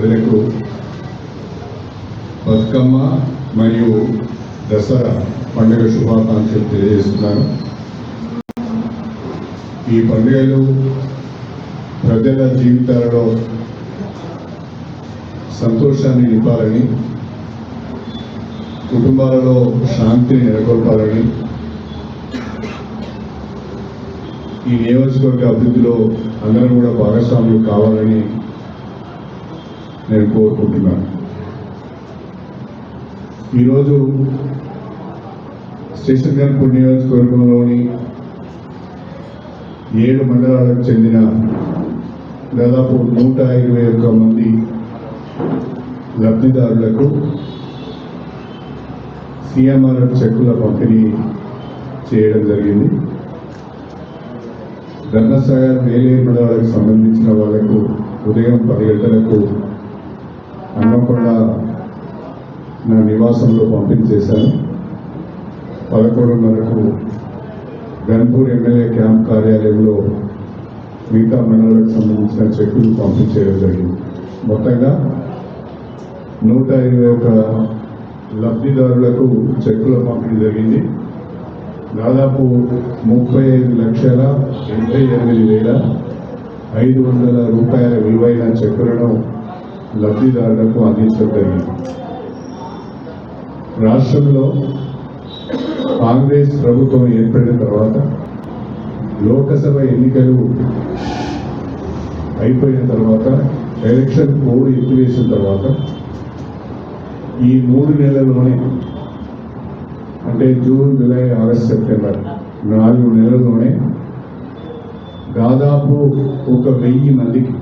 ప్రజలకు బతుకమ్మ మరియు దసరా పండుగ శుభాకాంక్షలు తెలియజేస్తున్నాను. ఈ పండుగలు ప్రజల జీవితాలలో సంతోషాన్ని నింపాలని కుటుంబాలలో శాంతిని నెలకొల్పాలని ఈ నియోజకవర్గ అభివృద్ధిలో అందరం కూడా భాగస్వాములు కావాలని నేను కోరుకుంటున్నాను. ఈరోజు స్టేషన్ గన్పూర్ నియోజకవర్గంలోని ఏడు మండలాలకు చెందిన దాదాపు నూట ఇరవై ఒక్క మంది లబ్ధిదారులకు సిఎంఆర్ఎఫ్ చెక్కుల పంపిణీ చేయడం జరిగింది. గన్నసాగర్ వేలేరు మండలాలకు సంబంధించిన వాళ్ళకు ఉదయం పది గంటలకు హన్మకొండ నా నివాసంలో పంపిణీ చేశాను పదకొండున్నరకు గన్పూర్ ఎమ్మెల్యే క్యాంప్ కార్యాలయంలో మిగతా మండలాలకు సంబంధించిన చెక్కులు పంపిణీ చేయడం జరిగింది. మొత్తంగా నూట ఇరవై ఒక లబ్ధిదారులకు చెక్కుల పంపిణీ జరిగింది. దాదాపు ముప్పై ఐదు లక్షల ఎనభై ఎనిమిది వేల ఐదు వందల రూపాయల విలువైన చెక్కులను లబ్ధిదారులకు అందించగలిగింది రాష్ట్రంలో కాంగ్రెస్ ప్రభుత్వం ఏర్పడిన తర్వాత లోకసభ ఎన్నికలు అయిపోయిన తర్వాత ఎలక్షన్ కోడ్ ఎత్తివేసిన తర్వాత ఈ మూడు నెలల్లోనే అంటే జూన్ జూలై ఆగస్ట్ సెప్టెంబర్ నాలుగు నెలల్లోనే దాదాపు ఒక వెయ్యి మందికి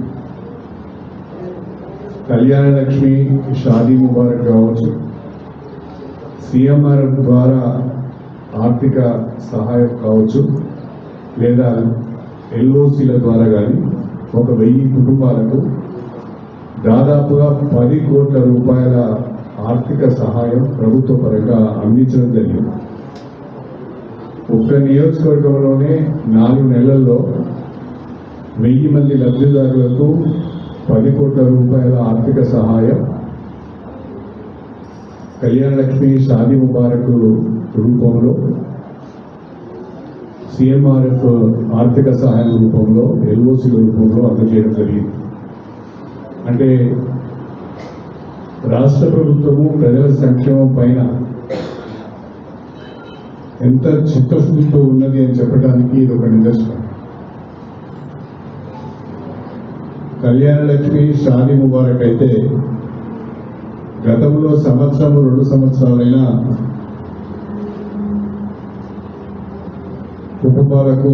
కళ్యాణ లక్ష్మి షాదీ ముబారక్ కావచ్చు. సిఎంఆర్ ద్వారా ఆర్థిక సహాయం కావచ్చు. లేదా ఎల్ఓసీల ద్వారా కానీ ఒక వెయ్యి కుటుంబాలకు దాదాపుగా పది కోట్ల రూపాయల ఆర్థిక సహాయం ప్రభుత్వ పరంగా అందించడం జరిగింది. ఒక్క నియోజకవర్గంలోనే నాలుగు నెలల్లో వెయ్యి మంది లబ్ధిదారులకు పది కోట్ల రూపాయల ఆర్థిక సహాయం కళ్యాణ లక్ష్మి షాదీ ముబారక్ రూపంలో సిఎంఆర్ఎఫ్ ఆర్థిక సహాయం రూపంలో ఎల్ఓసి రూపంలో అందజేయడం జరిగింది. అంటే రాష్ట్ర ప్రభుత్వము ప్రజల సంక్షేమం పైన ఎంత చిత్తశుద్ధితో ఉన్నది అని చెప్పడానికి ఇది ఒక నిదర్శనం. కళ్యాణ లక్ష్మి షాదీ ముబారక్ అయితే గతంలో సంవత్సరం రెండు సంవత్సరాలైనా కుటుంబాలకు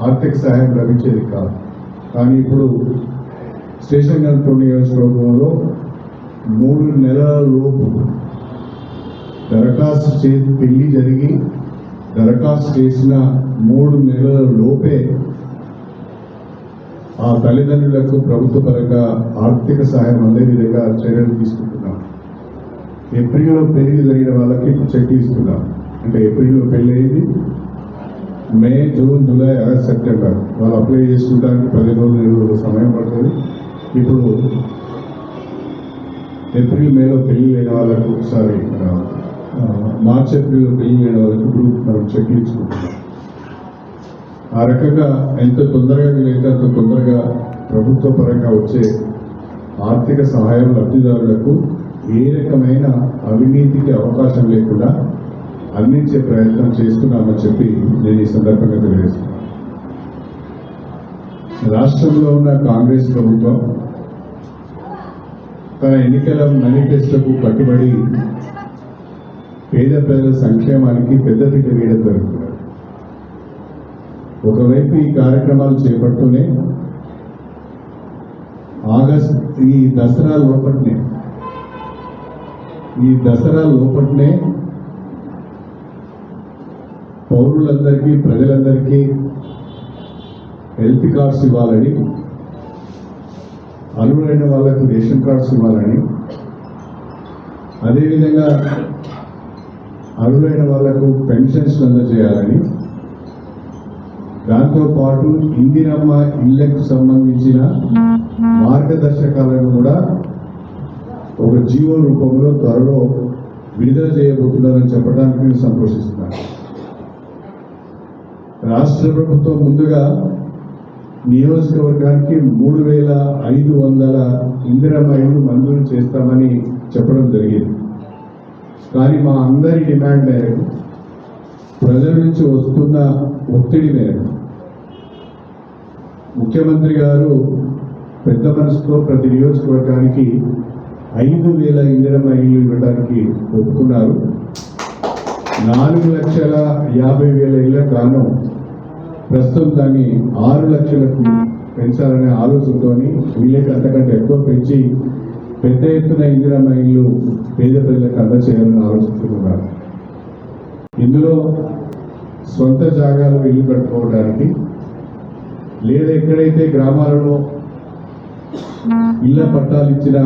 ఆర్థిక సహాయం లభించేది కాదు. కానీ ఇప్పుడు స్టేషన్ గన్పూర్ నియోజకవర్గంలో మూడు నెలల లోపు దరఖాస్తు చేసి పెళ్ళి జరిగి దరఖాస్తు చేసిన మూడు నెలల లోపే ఆ తల్లిదండ్రులకు ప్రభుత్వ పరంగా ఆర్థిక సహాయం అందే విధంగా చర్యలు తీసుకుంటున్నాం. ఏప్రిల్లో పెళ్ళి జరిగిన వాళ్ళకి చెక్ ఇస్తున్నాం. అంటే ఏప్రిల్లో పెళ్ళి అయింది. May June July August September వాళ్ళు అప్లై చేసుకోవడానికి పది రోజులు సమయం పడుతుంది. ఇప్పుడు ఏప్రిల్ మేలో పెళ్ళి లేని వాళ్ళకు ఒకసారి మార్చ్ ఏప్రిల్లో పెళ్ళి లేని వాళ్ళకి ఇప్పుడు మనం చెక్ ఇచ్చుకుంటున్నాం. ఆ రకంగా ఎంత తొందరగా వీలైతే అంత తొందరగా ప్రభుత్వ పరంగా వచ్చే ఆర్థిక సహాయం లబ్ధిదారులకు ఏ రకమైన అవినీతికి అవకాశం లేకుండా అందించే ప్రయత్నం చేస్తున్నామని చెప్పి నేను ఈ సందర్భంగా తెలియజేస్తున్నాను. రాష్ట్రంలో ఉన్న కాంగ్రెస్ ప్రభుత్వం తన ఎన్నికల మేనిఫెస్టోకు కట్టుబడి పేద ప్రజల సంక్షేమానికి పెద్దపీట వేయడం జరుగుతున్నారు ఒకవైపు ఈ కార్యక్రమాలు చేపడుతూనే ఆగస్ట్ ఈ దసరా లోపట్నే ఈ దసరా లోపట్నే పౌరులందరికీ ప్రజలందరికీ హెల్త్ కార్డ్స్ ఇవ్వాలని అర్హులైన వాళ్ళకు రేషన్ కార్డ్స్ ఇవ్వాలని అదేవిధంగా అర్హులైన వాళ్ళకు పెన్షన్స్ అందజేయాలని దాంతో పాటు ఇందిరమ్మ ఇళ్ళకు సంబంధించిన మార్గదర్శకాలను కూడా ఒక జీవో రూపంలో త్వరలో విడుదల చేయబోతున్నారని చెప్పడానికి నేను సంతోషిస్తున్నాను. రాష్ట్ర ప్రభుత్వం ముందుగా నియోజకవర్గానికి మూడు వేల ఐదు వందల ఇందిరమ్మ ఇళ్ళు మంజూరు చేస్తామని చెప్పడం జరిగింది. కానీ మా అందరి డిమాండ్ మేరకు ప్రజల నుంచి వస్తున్న ఒత్తిడి మేరకు ముఖ్యమంత్రి గారు పెద్ద మనసుతో ప్రతి నియోజకవర్గానికి ఐదు వేల ఇందిరమ్మ ఇల్లు ఇవ్వడానికి ఒప్పుకున్నారు. నాలుగు లక్షల యాభై వేల ఇళ్ళ గాను ప్రస్తుతం దాన్ని ఆరు లక్షలకు పెంచాలనే ఆలోచనతోని వీళ్ళకి అంతకంటే ఎక్కువ పెంచి పెద్ద ఎత్తున ఇందిరమ్మ ఇల్లు పేద ప్రజలకు అందచేయాలని ఆలోచిస్తున్నారు. ఇందులో సొంత జాగాలో ఇల్లు కట్టుకోవడానికి లేదా ఎక్కడైతే గ్రామాలలో ఇళ్ళ పట్టాలు ఇచ్చిన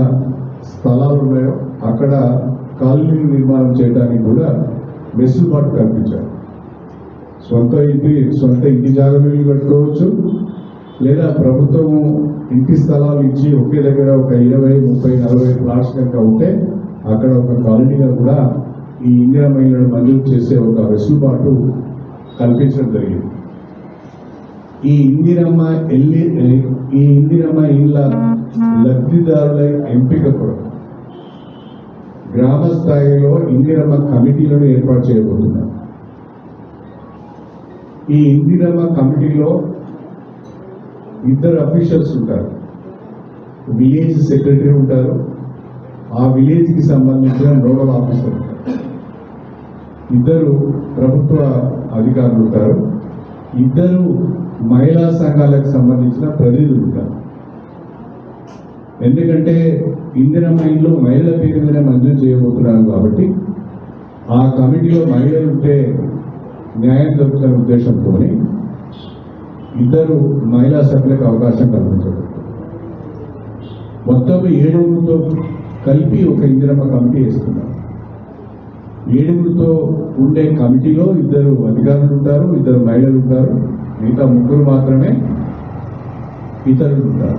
స్థలాలు ఉన్నాయో అక్కడ కాలనీ నిర్మాణం చేయడానికి కూడా వెసులుబాటు కల్పించారు. సొంత ఇంటి సొంత ఇంటి జాగా ఇల్లు కట్టుకోవచ్చు లేదా ప్రభుత్వము ఇంటి స్థలాలు ఇచ్చి ఒకే దగ్గర ఒక ఇరవై ముప్పై నలభై ప్లాట్స్ కనుక ఉంటే అక్కడ ఒక కాలనీగా కూడా ఈ ఇందిరా మహిళలను మంజూరు చేసే ఒక వెసులుబాటు కల్పించడం జరిగింది. ఈ ఇందిరమ్మ ఎల్లి ఈ ఇందిరమ్మ ఇళ్ళ లబ్ధిదారుల ఎంపిక కూడా గ్రామ స్థాయిలో ఇందిరమ్మ కమిటీలను ఏర్పాటు చేయబోతున్నారు. ఈ ఇందిరమ్మ కమిటీలో ఇద్దరు అఫీషియల్స్ ఉంటారు. విలేజ్ సెక్రటరీ ఉంటారు. ఆ విలేజ్కి సంబంధించిన నోడల్ ఆఫీసర్ ఉంటారు. ఇద్దరు ప్రభుత్వ అధికారులు ఉంటారు. ఇద్దరు మహిళా సంఘాలకు సంబంధించిన ప్రతినిధులు ఉంటారు. ఎందుకంటే ఇందిరమ్మ ఇల్లు మహిళల పేరు మీద మంజూరు చేయబోతున్నారు కాబట్టి ఆ కమిటీలో మహిళలు ఉంటే న్యాయం దొరుకుతున్న ఉద్దేశంతో ఇద్దరు మహిళా సభ్యులకు అవకాశం కల్పించబడుతుంది. మొత్తం ఏడుగురితో కలిపి ఒక ఇందిరమ్మ కమిటీ వేస్తున్నారు ఏడుగురితో ఉండే కమిటీలో ఇద్దరు అధికారులు ఉంటారు ఇద్దరు మహిళలు ఉంటారు. మిగతా ముగ్గురు మాత్రమే ఇతరులు ఉంటారు.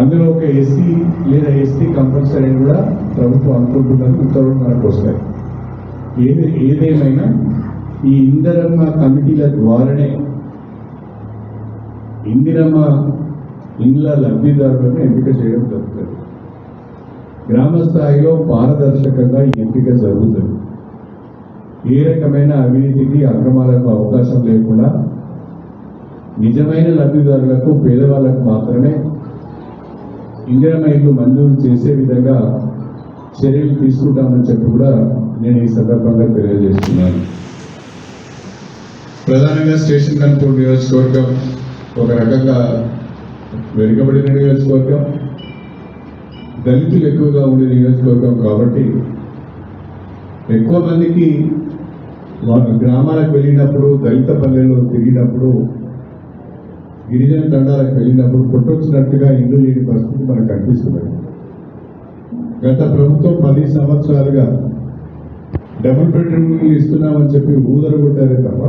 అందులో ఒక ఎస్సీ లేదా ఎస్టీ కంపల్సరీ కూడా ప్రభుత్వం అనుకుంటున్నది ఉత్తర్వులు మనకు వస్తాయి. ఏది ఏదేమైనా ఈ ఇందిరమ్మ కమిటీల ద్వారానే ఇందిరమ్మ ఇండ్ల లబ్ధిదారులను ఎంపిక చేయడం జరుగుతుంది. గ్రామ స్థాయిలో పారదర్శకంగా ఎంపిక జరుగుతుంది. ఏ రకమైన అవినీతికి అక్రమాలకు అవకాశం లేకుండా నిజమైన లబ్ధిదారులకు పేదవాళ్ళకు మాత్రమే ఇందిరమ్మ ఇల్లు మంజూరు చేసే విధంగా చర్యలు తీసుకుంటామని చెప్పి కూడా నేను ఈ సందర్భంగా తెలియజేస్తున్నాను. ప్రధానంగా స్టేషన్ కన్పూర్ నియోజకవర్గం. ఒక రకంగా వెనుకబడిన నియోజకవర్గం. దళితులు ఎక్కువగా ఉండే నియోజకవర్గం కాబట్టి ఎక్కువ మందికి వాళ్ళ గ్రామాలకు వెళ్ళినప్పుడు దళిత పల్లెల్లో తిరిగినప్పుడు గిరిజన తండాలకు వెళ్ళినప్పుడు కొట్టొచ్చినట్టుగా ఇల్లు లేని పరిస్థితి మనకు కనిపిస్తున్నది. గత ప్రభుత్వం పది సంవత్సరాలుగా డబుల్ బెడ్రూమ్ ఇస్తున్నామని చెప్పి ఊదరగొట్టారే తప్ప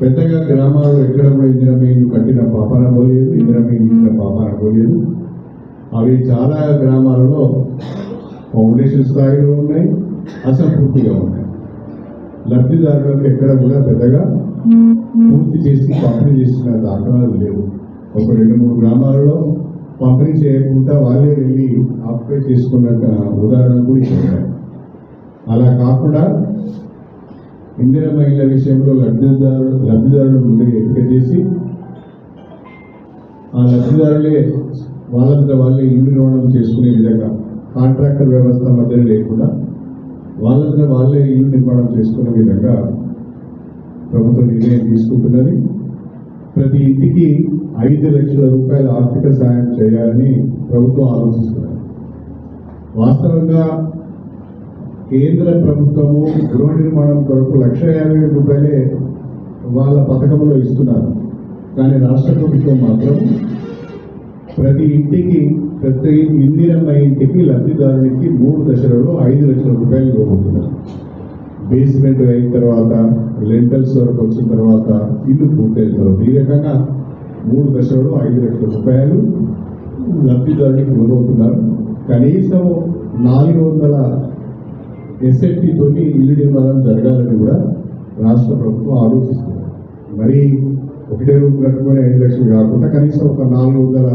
పెద్దగా గ్రామాల్లో ఎక్కడ కూడా ఇందిరమీ కట్టిన పాపాన పోలేదు ఇందిరమీ ఇచ్చిన పాపాన పోలేదు. అవి చాలా గ్రామాలలో ఫౌండేషన్ స్థాయిలో ఉన్నాయి అసంపూర్తిగా ఉన్నాయి. లబ్ధిదారులకు ఎక్కడ కూడా పెద్దగా పూర్తి చేసి పంపిణీ చేసిన దాఖలాలు లేవు. ఒక రెండు మూడు గ్రామాలలో పంపిణీ చేయకుండా వాళ్ళే వెళ్ళి ఆక్యుపై చేసుకున్న ఉదాహరణలు కూడా ఇక్కడ అలా కాకుండా ఇందిరా మహిళల విషయంలో లబ్ధిదారు లబ్ధిదారులు ముందుగా ఎంపిక చేసి ఆ లబ్ధిదారులే వాళ్ళంతా వాళ్ళే ఇల్లు నిర్మాణం చేసుకునే విధంగా కాంట్రాక్టర్ వ్యవస్థ మధ్య లేకుండా వాళ్ళంతా వాళ్ళే ఇల్లు నిర్మాణం చేసుకునే విధంగా ప్రభుత్వం నిర్ణయం తీసుకుంటున్నది. ప్రతి ఇంటికి ఐదు లక్షల రూపాయల ఆర్థిక సాయం చేయాలని ప్రభుత్వం ఆలోచిస్తున్నారు వాస్తవంగా కేంద్ర ప్రభుత్వము గృహ నిర్మాణం కొరకు లక్ష యాభై రూపాయలే వాళ్ళ పథకంలో ఇస్తున్నారు. కానీ రాష్ట్ర ప్రభుత్వం మాత్రం ప్రతి ఇంటికి ప్రతి ఇందిరమ్మ ఇంటికి లబ్ధిదారునికి మూడు దశలలో ఐదు లక్షల రూపాయలు ఇవ్వబోతున్నారు. బేస్మెంట్ అయిన తర్వాత లెంటల్స్ వరకు వచ్చిన తర్వాత ఇల్లు పూర్తయిన తర్వాత ఈ రకంగా మూడు దశలలో ఐదు లక్షల రూపాయలు లబ్ధిదారునికి ఇవ్వబోతున్నారు. కనీసం నాలుగు వందల ఎస్ఎఫ్టీ ఇల్లు నిర్మాణం జరగాలని కూడా రాష్ట్ర ప్రభుత్వం ఆలోచిస్తుంది. మరి ఒకటే రూమ్ కట్టుకొని ఐదు లక్షలు కాకుండా కనీసం ఒక నాలుగు వందల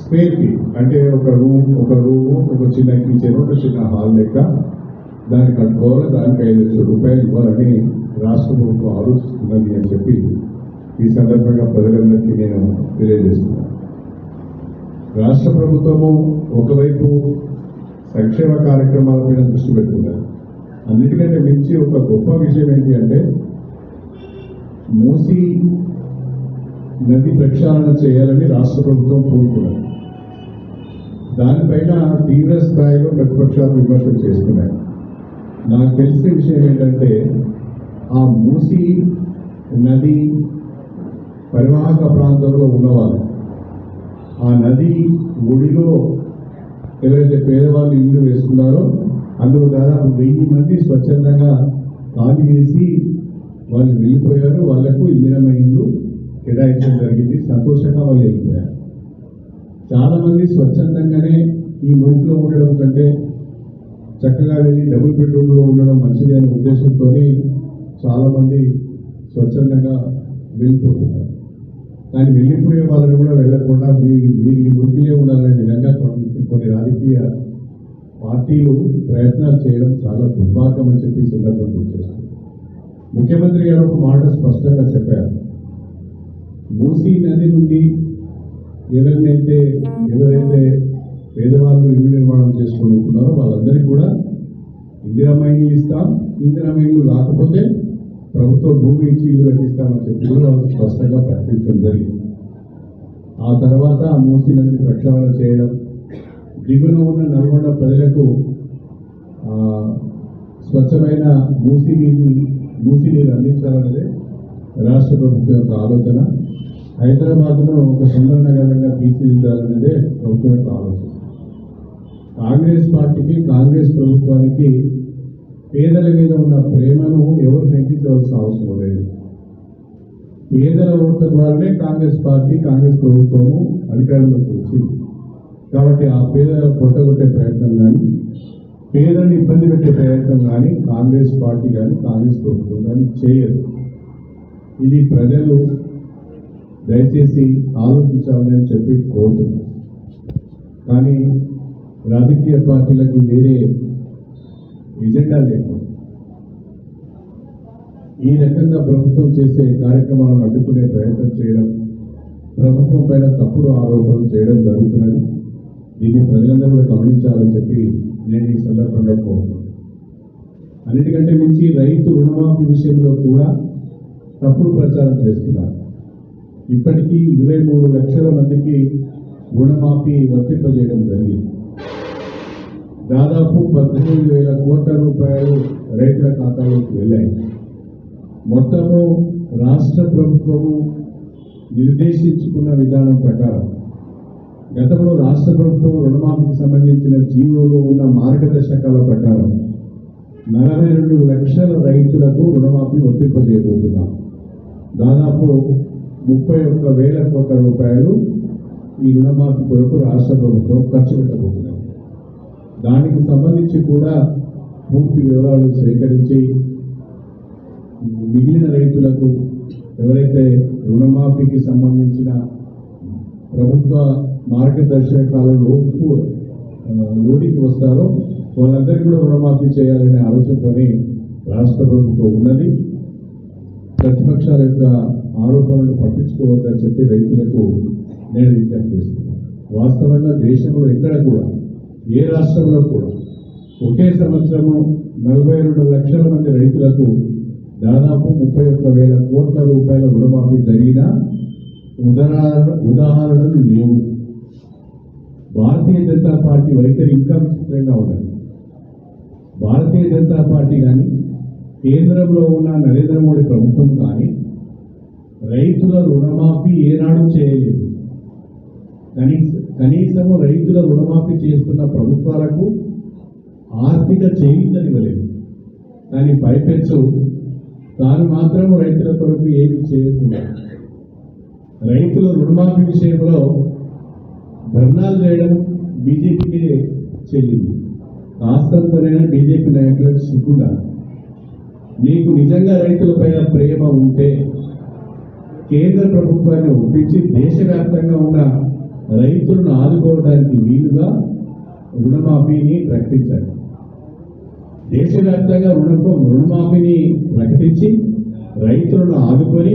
స్పేర్ ఫీట్ అంటే ఒక రూమ్ ఒక రూము ఒక చిన్న కిచెన్ ఒక చిన్న హాల్ లెక్క దాన్ని కట్టుకోవాలి. దానికి ఐదు లక్షల రూపాయలు ఇవ్వాలని రాష్ట్ర ప్రభుత్వం ఆలోచిస్తున్నది అని చెప్పి ఈ సందర్భంగా ప్రజలందరికీ నేను తెలియజేస్తున్నాను. రాష్ట్ర ప్రభుత్వము ఒకవైపు సంక్షేమ కార్యక్రమాల మీద దృష్టి పెడుతున్నారు అన్నిటికంటే మించి ఒక గొప్ప విషయం ఏంటి అంటే మూసి నది ప్రక్షాళన చేయాలని రాష్ట్ర ప్రభుత్వం కోరుకున్నారు దానిపైన తీవ్ర స్థాయిలో ప్రతిపక్షాలు విమర్శలు చేస్తున్నాయి. నాకు తెలిసిన విషయం ఏంటంటే ఆ మూసి నది పరివాహక ప్రాంతంలో ఉన్నవారు ఆ నది ఒడిలో ఎవరైతే పేదవాళ్ళు ఇల్లు వేసుకున్నారో అందులో దాదాపు వెయ్యి మంది స్వచ్ఛందంగా కాలు వేసి వాళ్ళు వెళ్ళిపోయారు వాళ్ళకు ఇందిరమ్మ కేటాయించడం జరిగింది. సంతోషంగా వాళ్ళు వెళ్ళిపోయారు. చాలామంది స్వచ్ఛందంగానే ఈ మురికిలో ఉండడం కంటే చక్కగా వెళ్ళి డబుల్ బెడ్రూమ్లో ఉండడం మంచిది అనే ఉద్దేశంతో చాలామంది స్వచ్ఛందంగా వెళ్ళిపోతున్నారు. కానీ వెళ్ళిపోయే వాళ్ళని కూడా వెళ్ళకుండా మీరు మీరు ఈ మురికిలే ఉండాలనే విధంగా కొన్ని కొన్ని రాజకీయ పార్టీలు ప్రయత్నాలు చేయడం చాలా దుర్భాగ్యం అని చెప్పి సందర్భం సందర్భంగా ముఖ్యమంత్రి గారు ఒక మాట స్పష్టంగా చెప్పారు. మూసీ నది నుండి ఎవరినైతే ఎవరైతే పేదవాళ్ళు ఇల్లు నిర్మాణం చేసుకుంటున్నారో వాళ్ళందరికీ కూడా ఇందిరమ్మ ఇస్తాం. ఇందిరమ్మ రాకపోతే ప్రభుత్వం భూమి ఇచ్చి ఇల్లు కట్టిస్తామని చెప్పి కూడా స్పష్టంగా ప్రకటించడం జరిగింది. ఆ తర్వాత ఆ మూసీ నదిని ప్రక్షాళన చేయడం దిగున ఉన్న నల్గొండ స్వచ్ఛమైన మూసి నీరు మూసి నీరు అందించాలన్నదే రాష్ట్ర ప్రభుత్వం యొక్క ఆలోచన. హైదరాబాద్ను ఒక సుందర నగరంగా తీర్చిదిద్దాలన్నదే ప్రభుత్వం యొక్క ఆలోచన. కాంగ్రెస్ పార్టీకి కాంగ్రెస్ ప్రభుత్వానికి పేదల మీద ఉన్న ప్రేమను ఎవరు శంకించవలసిన అవసరం లేదు. పేదల ఓట్ల ద్వారానే కాంగ్రెస్ పార్టీ కాంగ్రెస్ ప్రభుత్వము అధికారంలోకి వచ్చింది. కాబట్టి ఆ పేదల పొట్టగొట్టే ప్రయత్నం కానీ పేదల్ని ఇబ్బంది పెట్టే ప్రయత్నం కానీ కాంగ్రెస్ పార్టీ కానీ కాంగ్రెస్ ప్రభుత్వం కానీ చేయదు. ఇది ప్రజలు దయచేసి ఆలోచించాలని చెప్పి కోరుతున్నాను కానీ రాజకీయ పార్టీలకు వేరే ఎజెండా లేకుండా ఈ రకంగా ప్రభుత్వం చేసే కార్యక్రమాలను అడ్డుకునే ప్రయత్నం చేయడం ప్రభుత్వం పైన తప్పుడు ఆరోపణలు చేయడం జరుగుతున్నది. దీన్ని ప్రజలందరూ కూడా గమనించాలని చెప్పి నేను ఈ సందర్భంగా కోరుతున్నాను. అన్నిటికంటే మించి రైతు రుణమాఫీ విషయంలో కూడా తప్పుడు ప్రచారం చేస్తున్నారు. ఇప్పటికీ ఇరవై మూడు లక్షల మందికి రుణమాఫీ వర్తింపజేయడం జరిగింది. దాదాపు పద్దెనిమిది వేల కోట్ల రూపాయలు రైతుల ఖాతాలోకి వెళ్ళాయి. మొత్తము రాష్ట్ర ప్రభుత్వము నిర్దేశించుకున్న విధానం ప్రకారం గతంలో రాష్ట్ర ప్రభుత్వం రుణమాఫీకి సంబంధించిన జీవోలో ఉన్న మార్గదర్శకాల ప్రకారం నలభై రెండు లక్షల రైతులకు రుణమాఫీ వర్తింపజేయబోతున్నాం. దాదాపు ముప్పై ఒక్క వేల కోట్ల రూపాయలు ఈ రుణమాఫీ కొరకు రాష్ట్ర ప్రభుత్వం ఖర్చు పెట్టబోతున్నాం. దానికి సంబంధించి కూడా పూర్తి వివరాలు సేకరించి మిగిలిన రైతులకు ఎవరైతే రుణమాఫీకి సంబంధించిన ప్రభుత్వ మార్గదర్శకాల లోపు లోనికి వస్తారో వాళ్ళందరికీ కూడా రుణమాఫీ చేయాలనే ఆలోచనతోని రాష్ట్ర ప్రభుత్వం ఉన్నది. ప్రతిపక్షాల యొక్క ఆరోపణలు పట్టించుకోవద్దని చెప్పి రైతులకు నేను విజ్ఞప్తి చేస్తున్నాను. వాస్తవంగా దేశంలో ఎక్కడ కూడా ఏ రాష్ట్రంలో కూడా ఒకే సంవత్సరము నలభై రెండు లక్షల మంది రైతులకు దాదాపు ముప్పై ఒక్క వేల కోట్ల రూపాయల రుణమాఫీ జరిగినా ఉదాహరణ ఉదాహరణలు లేవు. భారతీయ జనతా పార్టీ వైఖరి ఇంకా విచిత్రంగా ఉండాలి భారతీయ జనతా పార్టీ కానీ కేంద్రంలో ఉన్న నరేంద్ర మోడీ ప్రభుత్వం కానీ రైతుల రుణమాఫీ ఏనాడు చేయలేదు. కనీస కనీసము రైతుల రుణమాఫీ చేస్తున్న ప్రభుత్వాలకు ఆర్థిక చేయించనివ్వలేదు దాని పైపెచ్చు తాను మాత్రం రైతుల కొరకు ఏమి చేయకుండా రైతుల రుణమాఫీ విషయంలో ధర్నాలు చేయడం బీజేపీకి చెల్లింది. కాస్తంతనైనా బీజేపీ నాయకులకు సిగ్గుండా. నీకు నిజంగా రైతులపైన ప్రేమ ఉంటే కేంద్ర ప్రభుత్వాన్ని ఒప్పించి దేశవ్యాప్తంగా ఉన్న రైతులను ఆదుకోవడానికి వీలుగా రుణమాఫీని ప్రకటించాలి దేశవ్యాప్తంగా రుణ రుణమాఫీని ప్రకటించి రైతులను ఆదుకొని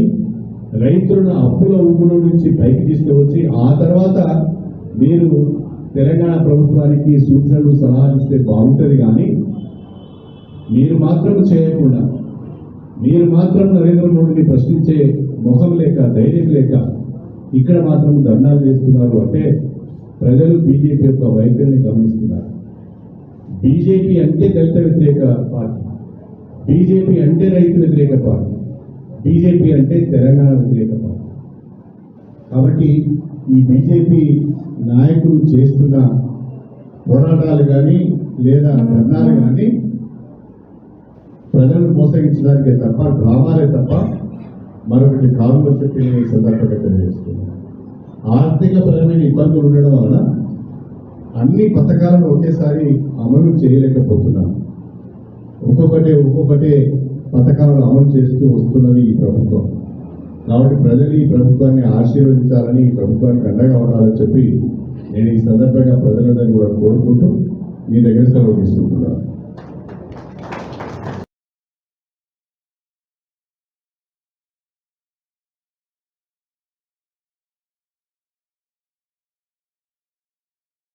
రైతులను అప్పుల ఊపుల నుంచి పైకి తీసుకువచ్చి ఆ తర్వాత మీరు తెలంగాణ ప్రభుత్వానికి సూచనలు సలహాలు ఇస్తే బాగుంటుంది కానీ మీరు మాత్రం చేయకుండా మీరు మాత్రం నరేంద్ర మోడీని ప్రశ్నించే ముఖం లేక ధైర్యం లేక ఇక్కడ మాత్రం ధర్నాలు చేస్తున్నారు అంటే ప్రజలు బీజేపీ యొక్క వైఖరిని గమనిస్తున్నారు. బీజేపీ అంటే దళిత వ్యతిరేక పార్టీ. బీజేపీ అంటే రైతు వ్యతిరేక పార్టీ. బీజేపీ అంటే తెలంగాణ వ్యతిరేక పార్టీ కాబట్టి ఈ బీజేపీ నాయకులు చేస్తున్న పోరాటాలు కానీ లేదా ధర్నాలు కానీ ప్రజలను మోసగించడానికే తప్ప డ్రామాలే తప్ప మరొకటి కాదు అని చెప్పి నేను ఈ సందర్భంగా తెలియజేస్తున్నాను. ఆర్థిక పరమైన ఇబ్బందులు ఉండడం వలన అన్ని పథకాలను ఒకేసారి అమలు చేయలేకపోతున్నాం. ఒక్కొక్కటే ఒక్కొక్కటే పథకాలను అమలు చేస్తూ వస్తున్నది ఈ ప్రభుత్వం. కాబట్టి ప్రజలు ఈ ప్రభుత్వాన్ని ఆశీర్వదించాలని ఈ ప్రభుత్వానికి అండగా ఉండాలని చెప్పి నేను ఈ సందర్భంగా ప్రజలందరినీ కూడా కోరుకుంటూ మీ దగ్గర సెలవు తీసుకుంటున్నాను.